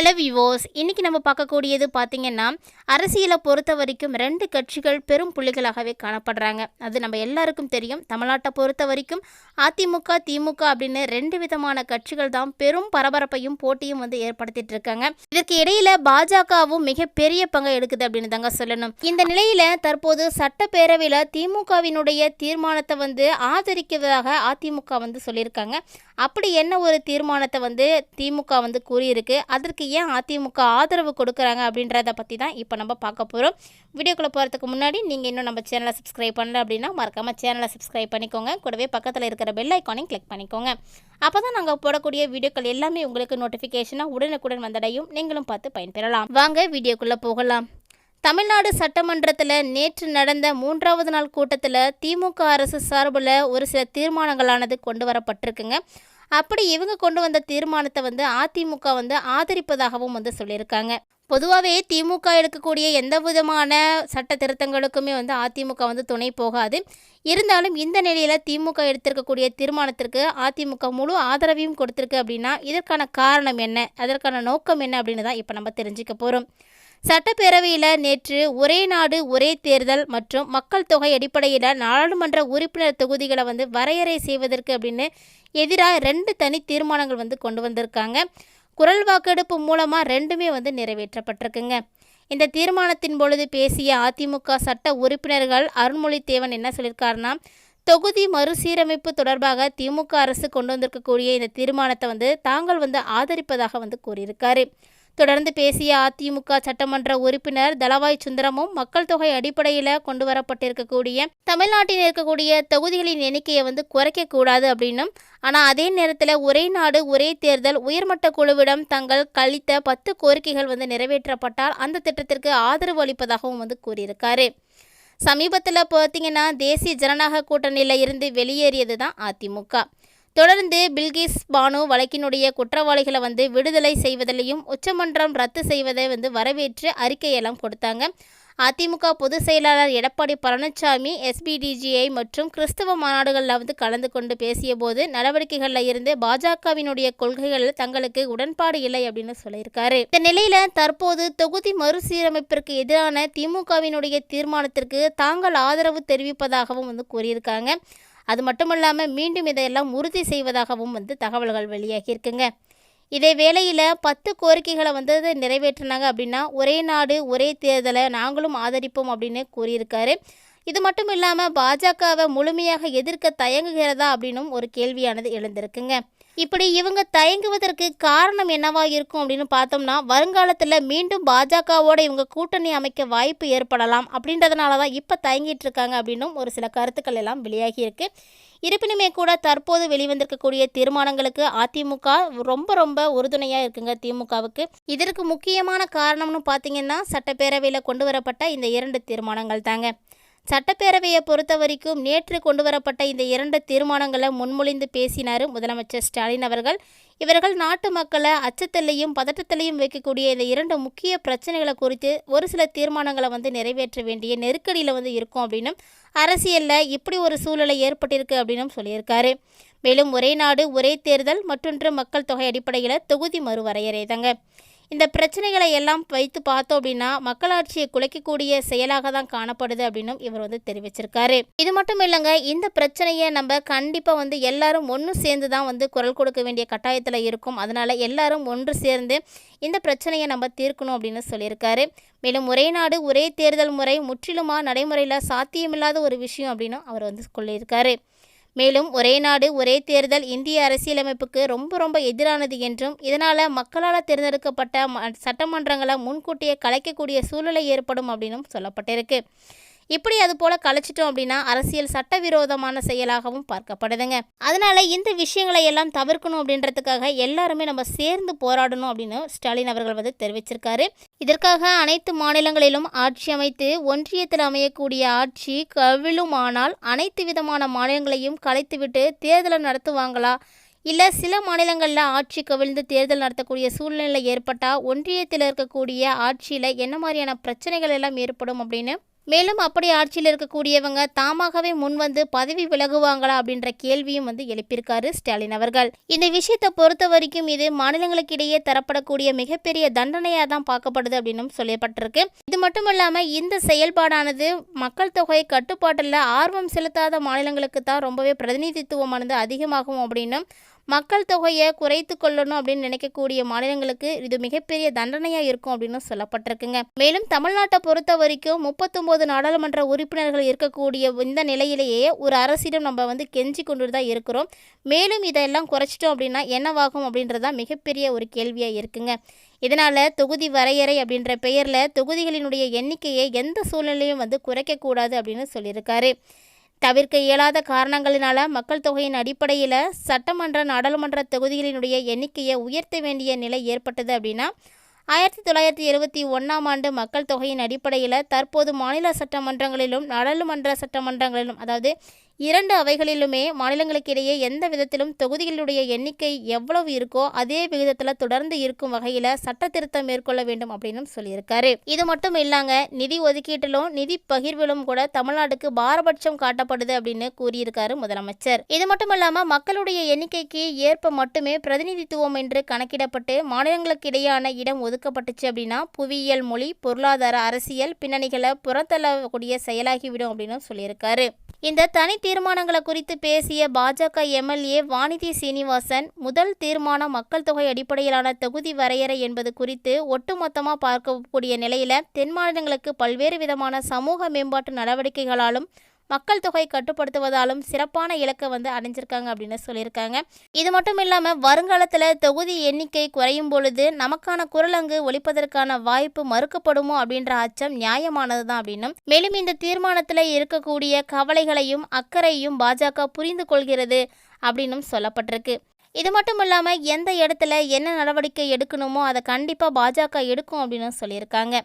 Hello விவோஸ் இன்றைக்கி நம்ம பார்க்கக்கூடியது பார்த்திங்கன்னா அரசியலை பொறுத்த வரைக்கும் ரெண்டு கட்சிகள் பெரும் புள்ளிகளாகவே காணப்படுறாங்க. அது நம்ம எல்லாருக்கும் தெரியும். தமிழ்நாட்டை பொறுத்த வரைக்கும் அதிமுக திமுக அப்படின்னு ரெண்டு விதமான கட்சிகள் தான் பெரும் பரபரப்பையும் போட்டியும் வந்து ஏற்படுத்திட்டு இருக்காங்க. இதற்கு இடையில பாஜகவும் மிகப்பெரிய பங்கை எடுக்குது அப்படின்னு தாங்க சொல்லணும். இந்த நிலையில தற்போது சட்டப்பேரவையில் திமுகவினுடைய தீர்மானத்தை வந்து ஆதரிக்கிறதாக அதிமுக வந்து சொல்லியிருக்காங்க. அப்படி என்ன ஒரு தீர்மானத்தை வந்து திமுக வந்து கூறியிருக்கு? அதற்கு ஏன் அதிமுக ஆதரவு கொடுக்குறாங்க அப்படின்றத பற்றி தான் இப்போ நம்ம பார்க்க போகிறோம் வீடியோக்குள்ளே போகிறதுக்கு முன்னாடி நீங்கள் இன்னும் நம்ம சேனலை சப்ஸ்கிரைப் பண்ணல அப்படின்னா மறக்காமல் சேனலை சப்ஸ்கிரைப் பண்ணிக்கோங்க. கூடவே பக்கத்தில் இருக்கிற பெல் ஐக்கானையும் கிளிக் பண்ணிக்கோங்க. அப்போ தான் நாங்கள் போடக்கூடிய வீடியோக்கள் எல்லாமே உங்களுக்கு நோட்டிஃபிகேஷனாக உடனுக்குடன் வந்தடையும். நீங்களும் பார்த்து பயன்பெறலாம். வாங்க வீடியோக்குள்ளே போகலாம். தமிழ்நாடு சட்டமன்றத்தில் நேற்று நடந்த மூன்றாவது நாள் கூட்டத்தில் திமுக அரசு சார்பில் ஒரு சில தீர்மானங்களானது கொண்டு வரப்பட்டிருக்குங்க. அப்படி இவங்க கொண்டு வந்த தீர்மானத்தை வந்து அதிமுக வந்து ஆதரிப்பதாகவும் வந்து சொல்லியிருக்காங்க. பொதுவாகவே திமுக எடுக்கக்கூடிய எந்த விதமான சட்ட திருத்தங்களுக்குமே வந்து அதிமுக வந்து துணை போகாது. இருந்தாலும் இந்த நிலையில் திமுக எடுத்திருக்கக்கூடிய தீர்மானத்திற்கு அதிமுக முழு ஆதரவையும் கொடுத்துருக்கு அப்படின்னா இதற்கான காரணம் என்ன? அதற்கான நோக்கம் என்ன அப்படின்னு தான் இப்போ நம்ம தெரிஞ்சுக்க போகிறோம் சட்டப்பேரவையில் நேற்று ஒரே நாடு ஒரே தேர்தல் மற்றும் மக்கள் தொகை அடிப்படையில் நாடாளுமன்ற உறுப்பினர் தொகுதிகளை வந்து வரையறை செய்வதற்கு அப்படின்னு எதிராக ரெண்டு தனி தீர்மானங்கள் வந்து கொண்டு வந்திருக்காங்க. குரல் வாக்கெடுப்பு மூலமாக ரெண்டுமே வந்து நிறைவேற்றப்பட்டிருக்குங்க. இந்த தீர்மானத்தின் பொழுது பேசிய அதிமுக சட்ட உறுப்பினர்கள் அருண்மொழி தேவன் என்ன சொல்லியிருக்காருன்னா தொகுதி மறுசீரமைப்பு தொடர்பாக திமுக அரசு கொண்டு வந்திருக்கக்கூடிய இந்த தீர்மானத்தை வந்து தாங்கள் வந்து ஆதரிப்பதாக வந்து கூறியிருக்காரு. தொடர்ந்து பேசிய அதிமுக சட்டமன்ற உறுப்பினர் தளவாய் சுந்தரமும் மக்கள் தொகை அடிப்படையில் கொண்டு வரப்பட்டிருக்கக்கூடிய தமிழ்நாட்டில் இருக்கக்கூடிய தொகுதிகளின் எண்ணிக்கையை வந்து குறைக்கக்கூடாது அப்படின்னும் ஆனால் அதே நேரத்தில் ஒரே நாடு ஒரே தேர்தல் உயர்மட்ட குழுவிடம் தங்கள் கழித்த பத்து கோரிக்கைகள் வந்து நிறைவேற்றப்பட்டால் அந்த திட்டத்திற்கு ஆதரவு அளிப்பதாகவும் வந்து கூறியிருக்காரு. சமீபத்தில் பார்த்தீங்கன்னா தேசிய ஜனநாயக கூட்டணியில் இருந்து வெளியேறியது தான் அதிமுக. தொடர்ந்து பில்கிஸ் பானு வழக்கினுடைய குற்றவாளிகளை வந்து விடுதலை செய்வதிலையும் உச்சமன்றம் ரத்து செய்வதை வந்து வரவேற்று அறிக்கையெல்லாம் கொடுத்தாங்க. அதிமுக பொதுச் செயலாளர் எடப்பாடி பழனிசாமி எஸ்பிடிஜிஐ மற்றும் கிறிஸ்தவ மாநாடுகளில் வந்து கலந்து கொண்டு பேசிய போது நடவடிக்கைகளில் இருந்து பாஜகவினுடைய கொள்கைகள் தங்களுக்கு உடன்பாடு இல்லை அப்படின்னு சொல்லியிருக்காரு. இந்த நிலையில தற்போது தொகுதி மறுசீரமைப்பிற்கு எதிரான திமுகவினுடைய தீர்மானத்திற்கு தாங்கள் ஆதரவு தெரிவிப்பதாகவும் வந்து கூறியிருக்காங்க. அது மட்டும் இல்லாமல் மீண்டும் இதையெல்லாம் உறுதி செய்வதாகவும் வந்து தகவல்கள் வெளியாகி இருக்குங்க. இதே வேளையில் பத்து கோரிக்கைகளை வந்து நிறைவேற்றினாங்க அப்படின்னா ஒரே நாடு ஒரே தேர்தலை நாங்களும் ஆதரிப்போம் அப்படின்னு கூறியிருக்காரு. இது மட்டும் இல்லாமல் பாஜகவை முழுமையாக எதிர்க்க தயங்குகிறதா அப்படின்னும் ஒரு கேள்வியானது எழுந்திருக்குங்க. இப்படி இவங்க தயங்குவதற்கு காரணம் என்னவா இருக்கும் அப்படின்னு பார்த்தோம்னா வருங்காலத்தில் மீண்டும் பாஜகவோட இவங்க கூட்டணி அமைக்க வாய்ப்பு ஏற்படலாம் அப்படின்றதுனால தான் இப்போ தயங்கிட்டு இருக்காங்க அப்படின்னும் ஒரு சில கருத்துக்கள் எல்லாம் வெளியாகி இருக்கு. இருப்பினுமே கூட தற்போது வெளிவந்திருக்கக்கூடிய தீர்மானங்களுக்கு அதிமுக ரொம்ப ரொம்ப உறுதுணையாக இருக்குங்க திமுகவுக்கு. இதற்கு முக்கியமான காரணம்னு பார்த்தீங்கன்னா சட்டப்பேரவையில் கொண்டு வரப்பட்ட இந்த இரண்டு தீர்மானங்கள் தாங்க சட்டப்பேரவையை பொறுத்த வரைக்கும் நேற்று கொண்டு வரப்பட்ட இந்த இரண்டு தீர்மானங்களை முன்மொழிந்து பேசினார் முதலமைச்சர் ஸ்டாலின் அவர்கள். இவர்கள் நாட்டு மக்களை அச்சத்திலையும் பதட்டத்திலையும் வைக்கக்கூடிய இந்த இரண்டு முக்கிய பிரச்சனைகளை குறித்து ஒரு சில தீர்மானங்களை வந்து நிறைவேற்ற வேண்டிய நெருக்கடியில் வந்து இருக்கும் அப்படின்னும் அரசியலில் இப்படி ஒரு சூழலை ஏற்பட்டிருக்கு அப்படின்னும் சொல்லியிருக்காரு. மேலும் ஒரே நாடு ஒரே தேர்தல் மற்றொன்று மக்கள் தொகை அடிப்படையில் தொகுதி மறுவரையறை தாங்க. இந்த பிரச்சனைகளை எல்லாம் வைத்து பார்த்தோம் அப்படின்னா மக்களாட்சியை குலைக்கக்கூடிய செயலாக தான் காணப்படுது அப்படின்னும் இவர் வந்து தெரிவிச்சிருக்காரு. இது மட்டும் இல்லைங்க இந்த பிரச்சனையை நம்ம கண்டிப்பாக வந்து எல்லாரும் ஒன்று சேர்ந்து தான் வந்து குரல் கொடுக்க வேண்டிய கட்டாயத்தில் இருக்கும். அதனால எல்லாரும் ஒன்று சேர்ந்து இந்த பிரச்சனையை நம்ம தீர்க்கணும் அப்படின்னு சொல்லியிருக்காரு. மேலும் ஒரே நாடு ஒரே தேர்தல் முறை முற்றிலுமாக நடைமுறையில் சாத்தியமில்லாத ஒரு விஷயம் அப்படின்னு அவர் வந்து சொல்லியிருக்காரு. மேலும் ஒரே நாடு ஒரே தேர்தல் இந்திய அரசியலமைப்புக்கு ரொம்ப ரொம்ப எதிரானது என்றும் இதனால் மக்களால் தேர்ந்தெடுக்கப்பட்ட ம சட்டமன்றங்களை முன்கூட்டியே கலைக்கக்கூடிய சூழ்நிலை ஏற்படும் அப்படின்னும் சொல்லப்பட்டிருக்கு. இப்படி அது போல கலைச்சிட்டோம் அப்படின்னா அரசியல் சட்டவிரோதமான செயலாகவும் பார்க்கப்படுதுங்க. அதனால இந்த விஷயங்களை எல்லாம் தவிர்க்கணும் அப்படின்றதுக்காக எல்லாருமே நம்ம சேர்ந்து போராடணும் அப்படின்னு ஸ்டாலின் அவர்கள் வந்து தெரிவிச்சிருக்காரு. இதற்காக அனைத்து மாநிலங்களிலும் ஆட்சி அமைத்து ஒன்றியத்தில் அமையக்கூடிய ஆட்சி கவிழுமானால் அனைத்து விதமான மாநிலங்களையும் கலைத்துவிட்டு தேர்தலை நடத்துவாங்களா? இல்லை சில மாநிலங்களில் ஆட்சி கவிழ்ந்து தேர்தல் நடத்தக்கூடிய சூழ்நிலை ஏற்பட்டால் ஒன்றியத்தில் இருக்கக்கூடிய ஆட்சியில் என்ன மாதிரியான பிரச்சனைகள் எல்லாம் ஏற்படும் அப்படின்னு மேலும் அப்படி ஆட்சியில் இருக்கக்கூடியவங்க தாமாகவே முன்வந்து பதவி விலகுவாங்களா அப்படின்ற கேள்வியும் வந்து எழுப்பியிருக்காரு ஸ்டாலின் அவர்கள். இந்த விஷயத்தை பொறுத்த வரைக்கும் இது மாநிலங்களுக்கு இடையே தரப்படக்கூடிய மிகப்பெரிய தண்டனையாக தான் பார்க்கப்படுது அப்படின்னும் சொல்லப்பட்டிருக்கு. இது மட்டும் இல்லாமல் இந்த செயல்பாடானது மக்கள் தொகை கட்டுப்பாட்டில் ஆர்வம் செலுத்தாத மாநிலங்களுக்கு தான் ரொம்பவே பிரதிநிதித்துவமானது அதிகமாகும் அப்படின்னும் மக்கள் தொகையை குறைத்து கொள்ளணும் அப்படின்னு நினைக்கக்கூடிய மாநிலங்களுக்கு இது மிகப்பெரிய தண்டனையாக இருக்கும் அப்படின்னு சொல்லப்பட்டிருக்குங்க. மேலும் தமிழ்நாட்டை பொறுத்த வரைக்கும் முப்பத்தொம்போது நாடாளுமன்ற உறுப்பினர்கள் இருக்கக்கூடிய இந்த நிலையிலேயே ஒரு அரசிடம் நம்ம வந்து கெஞ்சி கொண்டு தான் இருக்கிறோம். மேலும் இதெல்லாம் குறைச்சிட்டோம் அப்படின்னா என்னவாகும் அப்படின்றது தான் மிகப்பெரிய ஒரு கேள்வியாக இருக்குங்க. இதனால் தொகுதி வரையறை அப்படின்ற பெயரில் தொகுதிகளினுடைய எண்ணிக்கையை எந்த சூழ்நிலையும் வந்து குறைக்கக்கூடாது அப்படின்னு சொல்லியிருக்காரு. தவிர்க்க இயலாத காரணங்களினால மக்கள் தொகையின் அடிப்படையில் சட்டமன்ற நாடாளுமன்ற தொகுதிகளினுடைய எண்ணிக்கையை உயர்த்த வேண்டிய நிலை ஏற்பட்டது அப்படின்னா ஆயிரத்தி தொள்ளாயிரத்தி எழுபத்தி ஒன்றாம் ஆண்டு மக்கள் தொகையின் அடிப்படையில் தற்போது மாநில சட்டமன்றங்களிலும் நாடாளுமன்ற சட்டமன்றங்களிலும் அதாவது இரண்டு அவைகளிலுமே மாநிலங்களுக்கு இடையே எந்த விதத்திலும் தொகுதிகளுடைய எண்ணிக்கை எவ்வளவு இருக்கோ அதே விகிதத்தில் தொடர்ந்து இருக்கும் வகையில் சட்ட திருத்தம் மேற்கொள்ள வேண்டும் அப்படின்னு சொல்லியிருக்காரு. இது மட்டும் இல்லாங்க நிதி ஒதுக்கீட்டிலும் நிதி பகிர்விலும் கூட தமிழ்நாடுக்கு பாரபட்சம் காட்டப்படுது அப்படின்னு கூறியிருக்காரு முதலமைச்சர். இது மட்டும் இல்லாமல் மக்களுடைய எண்ணிக்கைக்கு ஏற்ப மட்டுமே பிரதிநிதித்துவம் என்று கணக்கிடப்பட்டு மாநிலங்களுக்கு இடையான இடம் ஒதுக்கப்பட்டுச்சு அப்படின்னா புவியியல் மொழி பொருளாதார அரசியல் பின்னணிகளை புறத்தள்ளக்கூடிய செயலாகிவிடும் அப்படின்னு சொல்லியிருக்காரு. இந்த தனி தீர்மானங்களை குறித்து பேசிய பாஜக எம்எல்ஏ வானிதி சீனிவாசன் முதல் தீர்மானம் மக்கள் தொகை அடிப்படையிலான தொகுதி வரையறை என்பது குறித்து ஒட்டுமொத்தமாக பார்க்கக்கூடிய நிலையில் தென் மாநிலங்களுக்கு பல்வேறு விதமான சமூக மேம்பாட்டு நடவடிக்கைகளாலும் மக்கள் தொகை கட்டுப்படுத்துவதாலும் சிறப்பான இலக்கை வந்து அடைஞ்சிருக்காங்க அப்படின்னு சொல்லியிருக்காங்க. இது மட்டும் இல்லாமல் வருங்காலத்தில் தொகுதி எண்ணிக்கை குறையும் பொழுது நமக்கான குரலங்கு ஒழிப்பதற்கான வாய்ப்பு மறுக்கப்படுமோ அப்படின்ற அச்சம் நியாயமானது தான் அப்படின்னும். மேலும் இந்த தீர்மானத்தில் இருக்கக்கூடிய கவலைகளையும் அக்கறையும் பாஜக புரிந்து கொள்கிறது அப்படின்னும் சொல்லப்பட்டிருக்கு. இது மட்டும் இல்லாமல் எந்த இடத்துல என்ன நடவடிக்கை எடுக்கணுமோ அதை கண்டிப்பாக பாஜக எடுக்கும் அப்படின்னு சொல்லியிருக்காங்க.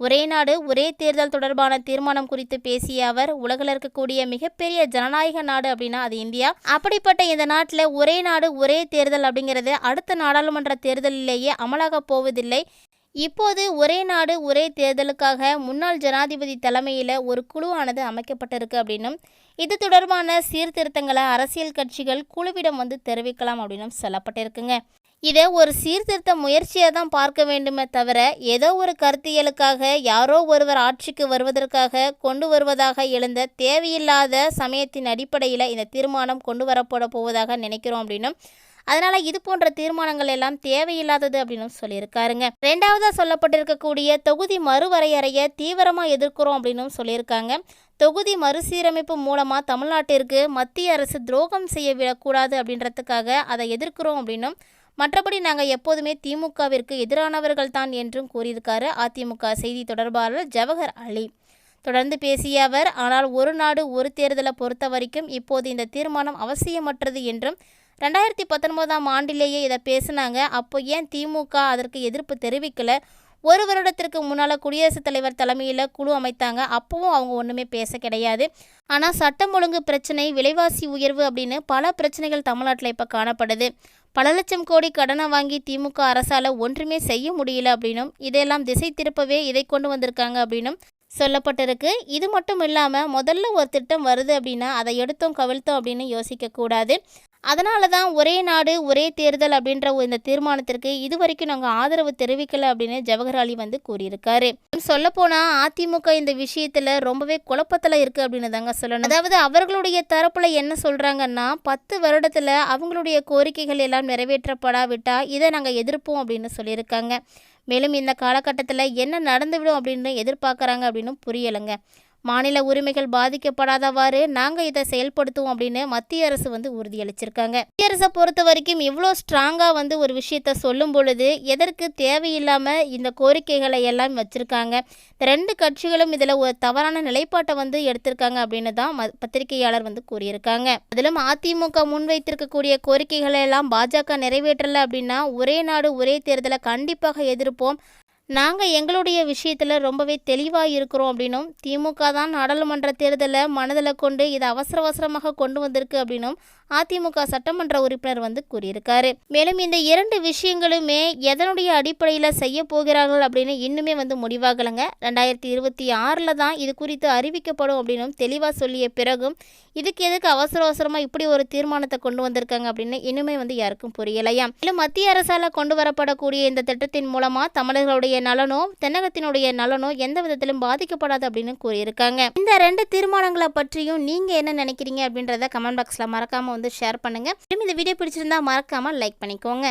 ஒரே நாடு ஒரே தேர்தல் தொடர்பான தீர்மானம் குறித்து பேசிய அவர் உலகில் இருக்கக்கூடிய மிகப்பெரிய ஜனநாயக நாடு அப்படின்னா அது இந்தியா. அப்படிப்பட்ட இந்த நாட்டில் ஒரே நாடு ஒரே தேர்தல் அப்படிங்கிறது அடுத்த நாடாளுமன்ற தேர்தலிலேயே அமலாகப் போவதில்லை. இப்போது ஒரே நாடு ஒரே தேர்தலுக்காக முன்னாள் ஜனாதிபதி தலைமையில் ஒரு குழுவானது அமைக்கப்பட்டிருக்கு அப்படின்னும் இது தொடர்பான சீர்திருத்தங்களை அரசியல் கட்சிகள் குழுவிடம் வந்து தெரிவிக்கலாம் அப்படின்னும் சொல்லப்பட்டிருக்குங்க. இதை ஒரு சீர்திருத்த முயற்சியாக தான் பார்க்க வேண்டுமே தவிர ஏதோ ஒரு கருத்தியலுக்காக யாரோ ஒருவர் ஆட்சிக்கு வருவதற்காக கொண்டு வருவதாக எழுந்த தேவையில்லாத சமயத்தின் அடிப்படையில் இந்த தீர்மானம் கொண்டு வரப்பட போவதாக நினைக்கிறோம் அப்படின்னும். அதனால் இது போன்ற தீர்மானங்கள் எல்லாம் தேவையில்லாதது அப்படின்னு சொல்லியிருக்காருங்க. ரெண்டாவதாக சொல்லப்பட்டிருக்கக்கூடிய தொகுதி மறுவரையறையை தீவிரமாக எதிர்க்கிறோம் அப்படின்னு சொல்லியிருக்காங்க. தொகுதி மறுசீரமைப்பு மூலமாக தமிழ்நாட்டிற்கு மத்திய அரசு துரோகம் செய்ய விடக்கூடாது அப்படின்றதுக்காக அதை எதிர்க்கிறோம் அப்படின்னும் மற்றபடி நாங்கள் எப்போதுமே திமுகவிற்கு எதிரானவர்கள் தான் என்றும் கூறியிருக்காரு அதிமுக செய்தி தொடர்பாளர் ஜவஹர் அலி. தொடர்ந்து பேசிய அவர் ஆனால் ஒரு நாடு ஒரு தேர்தலை பொறுத்த வரைக்கும் இப்போது இந்த தீர்மானம் அவசியமற்றது என்றும் ரெண்டாயிரத்தி பத்தொன்பதாம் ஆண்டிலேயே இதை பேசினாங்க. அப்போ ஏன் திமுக அதற்கு எதிர்ப்பு தெரிவிக்கலை? ஒரு வருடத்திற்கு முன்னால் குடியரசுத் தலைவர் தலைமையில் குழு அமைத்தாங்க. அப்போவும் அவங்க ஒன்றுமே பேச கிடையாது. ஆனால் சட்டம் ஒழுங்கு பிரச்சனை விலைவாசி உயர்வு அப்படின்னு பல பிரச்சனைகள் தமிழ்நாட்டில் இப்போ காணப்படுது. பல லட்சம் கோடி கடனை வாங்கி திமுக அரசால் ஒன்றுமே செய்ய முடியல அப்படின்னும் இதையெல்லாம் திசை திருப்பவே இதை கொண்டு வந்திருக்காங்க அப்படின்னும் சொல்லப்பட்டிருக்கு. இது மட்டும் இல்லாமல் முதல்ல ஒரு திட்டம் வருது அப்படின்னா அதை எடுத்தோம் கவிழ்த்தோம் அப்படின்னு யோசிக்கக்கூடாது அதனால தான் ஒரே நாடு ஒரே தேர்தல் அப்படின்ற இந்த தீர்மானத்திற்கு இது வரைக்கும் நாங்கள் ஆதரவு தெரிவிக்கலை அப்படின்னு ஜவஹர் வந்து கூறியிருக்காரு. சொல்லப்போனால் அதிமுக இந்த விஷயத்தில் ரொம்பவே குழப்பத்தில் இருக்குது அப்படின்னு தாங்க சொல்லணும். அதாவது அவர்களுடைய தரப்பில் என்ன சொல்கிறாங்கன்னா பத்து வருடத்தில் அவங்களுடைய கோரிக்கைகள் எல்லாம் நிறைவேற்றப்படாவிட்டால் இதை நாங்கள் எதிர்ப்போம் அப்படின்னு சொல்லியிருக்காங்க. மேலும் இந்த காலகட்டத்தில் என்ன நடந்துவிடும் அப்படின்னு எதிர்பார்க்குறாங்க அப்படின்னு புரியலைங்க. மாநில உரிமைகள் பாதிக்கப்படாதவாறு நாங்கள் இதை செயல்படுத்துவோம் அப்படின்னு மத்திய அரசு வந்து உறுதியளிச்சிருக்காங்க. மத்திய அரசை பொறுத்த வரைக்கும் இவ்வளோ ஸ்ட்ராங்காக வந்து ஒரு விஷயத்த சொல்லும் பொழுது எதற்கு தேவையில்லாமல் இந்த கோரிக்கைகளை எல்லாம் வச்சுருக்காங்க. இந்த ரெண்டு கட்சிகளும் இதில் ஒரு தவறான நிலைப்பாட்டை வந்து எடுத்திருக்காங்க அப்படின்னு தான் ம பத்திரிகையாளர் வந்து கூறியிருக்காங்க. அதிலும் அதிமுக முன்வைத்திருக்கக்கூடிய கோரிக்கைகளை எல்லாம் பாஜக நிறைவேற்றலை அப்படின்னா ஒரே நாடு ஒரே தேர்தலை கண்டிப்பாக எதிர்ப்போம். நாங்கள் எங்களுடைய விஷயத்தில் ரொம்பவே தெளிவாக இருக்கிறோம் அப்படின்னும் திமுக தான் நாடாளுமன்ற தேர்தலை மனதில் கொண்டு இதை அவசர அவசரமாக கொண்டு வந்திருக்கு அப்படின்னும் அதிமுக சட்டமன்ற உறுப்பினர் வந்து கூறியிருக்காரு. மேலும் இந்த இரண்டு விஷயங்களுமே எதனுடைய அடிப்படையில் செய்ய போகிறார்கள் அப்படின்னு இன்னுமே வந்து முடிவாகலைங்க. ரெண்டாயிரத்தி இருபத்தி ஆறில் தான் இது குறித்து அறிவிக்கப்படும் அப்படின்னும் தெளிவாக சொல்லிய பிறகும் இதுக்கு எதுக்கு அவசர அவசரமாக இப்படி ஒரு தீர்மானத்தை கொண்டு வந்திருக்காங்க அப்படின்னு இன்னுமே வந்து யாருக்கும் புரியலையா? மேலும் மத்திய அரசால் கொண்டு வரப்படக்கூடிய இந்த திட்டத்தின் மூலமாக தமிழர்களுடைய நலனோ தென்னகத்தினுடைய நலனோ எந்த விதத்திலும் பாதிக்கப்படாது அப்படின்னு கூறியிருக்காங்க. இந்த ரெண்டு தீர்மானங்களை பற்றியும் நீங்கள் என்ன நினைக்கிறீங்க அப்படின்றத கமெண்ட் பாக்ஸில் மறக்காமல் வந்து ஷேர் பண்ணுங்க. இந்த வீடியோ பிடிச்சிருந்தா மறக்காமல் லைக் பண்ணிக்கோங்க.